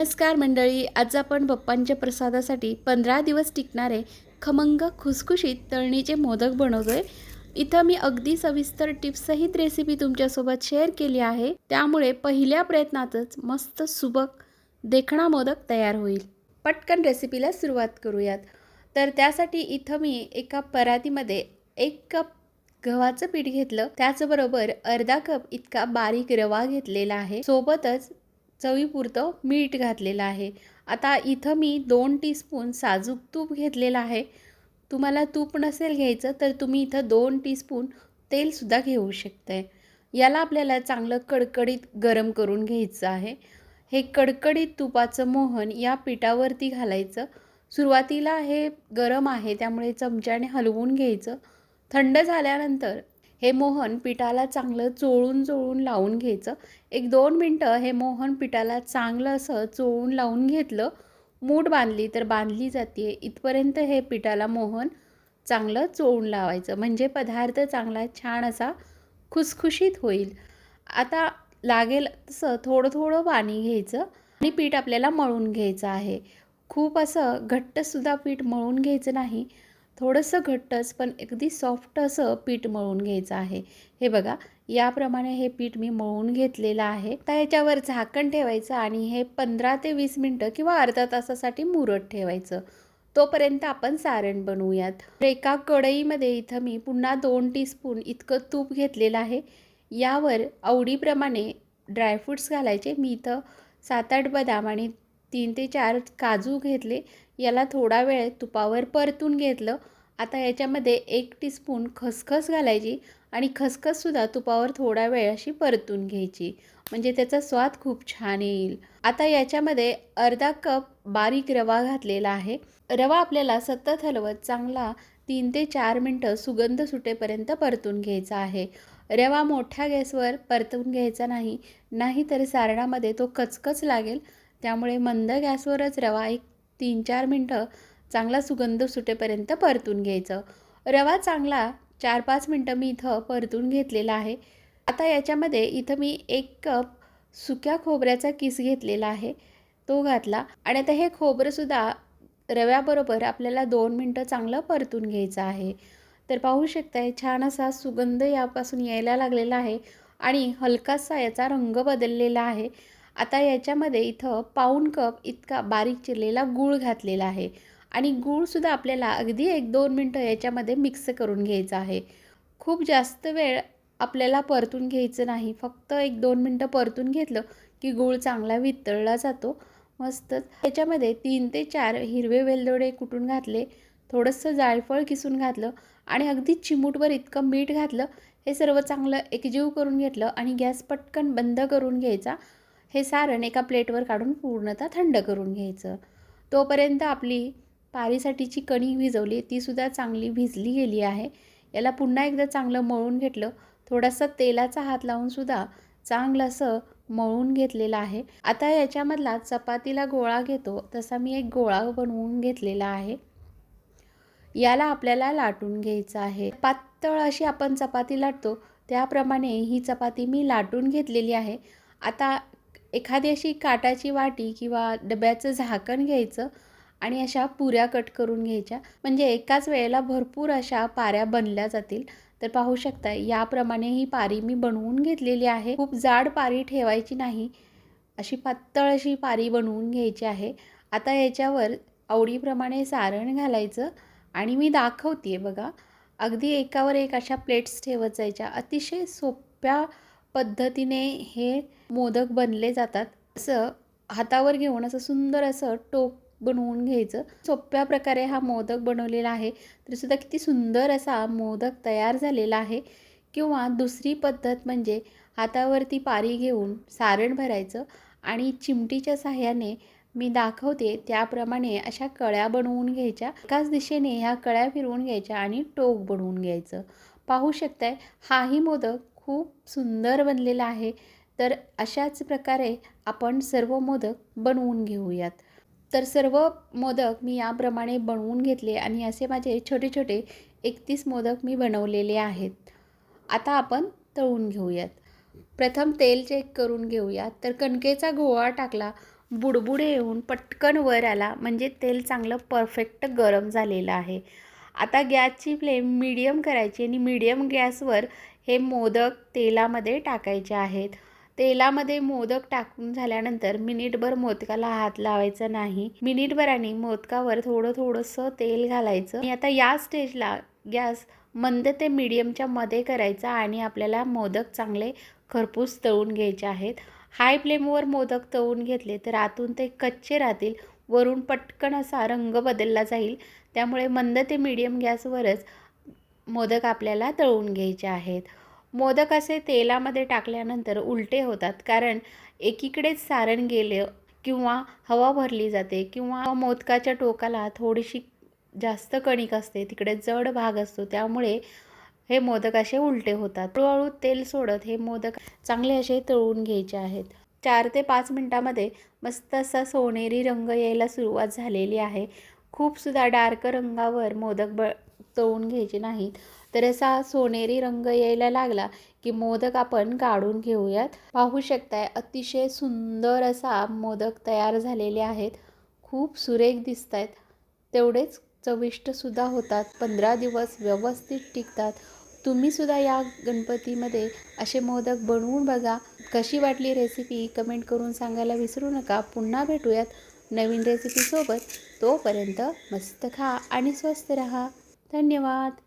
नमस्कार मंडळी आज आपण बाप्पांच्या प्रसादासाठी पंधरा दिवस टिकणारे खमंग खुसखुशीत तळणीचे मोदक बनवतोय. इथं मी अगदी सविस्तर टिप्ससहित रेसिपी तुमच्यासोबत शेअर केली आहे. त्यामुळे पहिल्या प्रयत्नातच मस्त सुबक देखणा मोदक तयार होईल. पटकन रेसिपीला सुरुवात करूयात. तर त्यासाठी इथं मी एका परातीमध्ये एक कप गव्हाचं पीठ घेतलं. त्याचबरोबर अर्धा कप इतका बारीक रवा घेतलेला आहे. सोबतच चवीपुरतं मीठ घातलेलं आहे. आता इथं मी दोन टीस्पून साजूक तूप घेतलेलं आहे. तुम्हाला तूप नसेल घ्यायचं तर तुम्ही इथं दोन टीस्पून तेलसुद्धा घेऊ शकताय. याला आपल्याला चांगलं कडकडीत गरम करून घ्यायचं आहे. हे कडकडीत तुपाचं मोहन या पिठावरती घालायचं. सुरुवातीला हे गरम आहे त्यामुळे चमच्याने हलवून घ्यायचं. थंड झाल्यानंतर हे मोहन पिठाला चांगलं चोळून चोळून लावून घ्यायचं. एक दोन मिनटं हे मोहन पिठाला चांगलं असं चोळून लावून घेतलं. मूठ बांधली तर बांधली जाते. इथपर्यंत हे पिठाला मोहन चांगलं चोळून लावायचं. म्हणजे पदार्थ चांगला छान असा खुसखुशीत होईल. आता लागेल तसं थोडं थोडं पाणी घ्यायचं आणि पीठ आपल्याला मळून घ्यायचं आहे. खूप असं घट्टसुद्धा पीठ मळून घ्यायचं नाही. थोडंसं घट्टच पण अगदी सॉफ्ट असं पीठ मळून घ्यायचं आहे. हे बघा याप्रमाणे हे पीठ मी मळून घेतलेलं आहे. तर याच्यावर झाकण ठेवायचं आणि हे पंधरा ते वीस मिनटं किंवा अर्धा तासासाठी मुरत ठेवायचं. तोपर्यंत आपण सारण बनवूयात. एका कढईमध्ये इथं मी पुन्हा दोन टीस्पून इतकं तूप घेतलेलं आहे. यावर आवडीप्रमाणे ड्रायफ्रूट्स घालायचे. मी इथं सात आठ बदाम आणि तीन ते चार काजू घेतले. याला थोडा वेळ तुपावर परतून घेतलं. आता याच्यामध्ये एक टीस्पून खसखस घालायची आणि खसखससुद्धा तुपावर थोडा वेळ अशी परतून घ्यायची. म्हणजे त्याचा स्वाद खूप छान येईल. आता याच्यामध्ये अर्धा कप बारीक रवा घातलेला आहे. रवा आपल्याला सतत हलवत चांगला तीन ते चार मिनटं सुगंध सुटेपर्यंत परतून घ्यायचा आहे. रवा मोठ्या गॅसवर परतून घ्यायचा नाही. नाहीतर सारणामध्ये तो कचकच लागेल. त्यामुळे मंद गॅसवरच रवा एक तीन चार मिनटं चांगला सुगंध सुटेपर्यंत परतून घ्यायचं. रवा चांगला चार पाच मिनटं मी इथं परतून घेतलेला आहे. आता याच्यामध्ये इथं मी एक कप सुक्या खोबऱ्याचा किस घेतलेला आहे. तो घातला आणि आता हे खोबरंसुद्धा रव्याबरोबर आपल्याला दोन मिनटं चांगलं परतून घ्यायचं आहे. तर पाहू शकताय छान असा सुगंध यापासून यायला लागलेला आहे आणि हलकासा याचा रंग बदललेला आहे. आता याच्यामध्ये इथं पाऊण कप इतका बारीक चिरलेला गूळ घातलेला आहे. आणि गूळसुद्धा आपल्याला अगदी एक दोन मिनटं याच्यामध्ये मिक्स करून घ्यायचं आहे. खूप जास्त वेळ आपल्याला परतून घ्यायचं नाही. फक्त एक दोन मिनटं परतून घेतलं की गूळ चांगला वितळला जातो. मस्तच. याच्यामध्ये तीन ते चार हिरवे वेलदोडे कुटून घातले थोडंसं जायफळ किसून घातलं आणि अगदी चिमूटवर इतकं मीठ घातलं हे सर्व चांगलं एकजीव करून घेतलं आणि गॅस पटकन बंद करून घ्यायचा. हे सारण एका प्लेटवर काढून पूर्णतः थंड करून घ्यायचं. तोपर्यंत आपली पारीसाठीची कणी भिजवली तीसुद्धा चांगली भिजली गेली आहे. याला पुन्हा एकदा चांगलं मळून घेतलं थोडासा तेलाचा हात लावूनसुद्धा चांगलं असं मळून घेतलेलं आहे. आता याच्यामधला चपातीला गोळा घेतो तसा मी एक गोळा बनवून घेतलेला आहे. याला आपल्याला लाटून घ्यायचं आहे. पातळ अशी आपण चपाती लाटतो त्याप्रमाणे ही चपाती मी लाटून घेतलेली आहे. आता एखादी अशी काटाची वाटी किंवा डब्याचं झाकण घ्यायचं आणि अशा पुऱ्या कट करून घ्यायच्या. म्हणजे एकाच वेळेला भरपूर अशा पाऱ्या बनल्या जातील. तर पाहू शकता याप्रमाणे ही पारी मी बनवून घेतलेली आहे. खूप जाड पारी ठेवायची नाही. अशी पातळ अशी पारी बनवून घ्यायची आहे. आता याच्यावर आवडीप्रमाणे सारण घालायचं आणि मी दाखवते बघा. अगदी एकावर एक अशा प्लेट्स ठेवत जायच्या. अतिशय सोप्या पद्धतीने हे मोदक बनले जातात. असं हातावर घेऊन असं सुंदर असं टोक बनवून घ्यायचं. सोप्या प्रकारे हा मोदक बनवलेला आहे. तरीसुद्धा किती सुंदर असा मोदक तयार झालेला आहे. किंवा दुसरी पद्धत म्हणजे हातावरती पारी घेऊन सारण भरायचं आणि चिमटीच्या साह्याने मी दाखवते त्याप्रमाणे अशा कळ्या बनवून घ्यायच्या. एकाच दिशेने ह्या कळ्या फिरवून घ्यायच्या आणि टोक बनवून घ्यायचं. पाहू शकताय हाही मोदक खूप सुंदर बनलेला आहे. तर अशाच प्रकारे आपण सर्व मोदक बनवून घेऊयात. तर सर्व मोदक मी याप्रमाणे बनवून घेतले आणि असे माझे छोटे छोटे एकतीस मोदक मी बनवलेले आहेत. आता आपण तळून घेऊयात. प्रथम तेल चेक करून घेऊयात. तर कणकेचा गोळा टाकला. बुडबुडे येऊन पटकन वर आला. म्हणजे तेल चांगलं परफेक्ट गरम झालेलं आहे. आता गॅसची फ्लेम मीडियम करायची आणि मीडियम गॅसवर हे मोदक तेलामध्ये टाकायचे आहेत. तेलामध्ये मोदक टाकून झाल्यानंतर मिनिटभर मोदकाला हात लावायचा नाही. मिनिटभराने मोदकावर थोडं थोडंसं तेल घालायचं. आणि आता या स्टेजला गॅस मंद ते मीडियमच्या मध्ये करायचा आणि आपल्याला मोदक चांगले खरपूस तळून घ्यायचे आहेत. हाय फ्लेमवर मोदक तळून घेतले तर आतून ते कच्चे राहतील. वरून पटकन असा रंग बदलला जाईल. त्यामुळे मंद ते मीडियम गॅसवरच मोदक आपल्याला तळून घ्यायचे आहेत. मोदक असे तेलामध्ये टाकल्यानंतर उलटे होतात कारण एकीकडेच सारण गेले किंवा हवा भरली जाते किंवा मोदकाच्या टोकाला थोडीशी जास्त कणिक असते तिकडे जड भाग असतो त्यामुळे हे मोदक असे उलटे होतात. हळूहळू तेल सोडत हे मोदक चांगले असे तळून घ्यायचे आहेत. चार ते पाच मिनटामध्ये मस्त असा सोनेरी रंग यायला सुरुवात झालेली आहे. खूपसुद्धा डार्क रंगावर मोदक ब तळून घ्यायचे नाहीत. तर असा सोनेरी रंग यायला लागला की मोदक आपण काढून घेऊयात. पाहू शकताय अतिशय सुंदर असा मोदक तयार झालेले आहेत. खूप सुरेख दिसत आहेत तेवढेच चविष्टसुद्धा होतात. पंधरा दिवस व्यवस्थित टिकतात. तुम्हीसुद्धा या गणपतीमध्ये असे मोदक बनवून बघा. कशी वाटली रेसिपी कमेंट करून सांगायला विसरू नका. पुन्हा भेटूयात नवीन रेसिपीसोबत तोपर्यंत मस्त खा आणि स्वस्त रहा. धन्यवाद.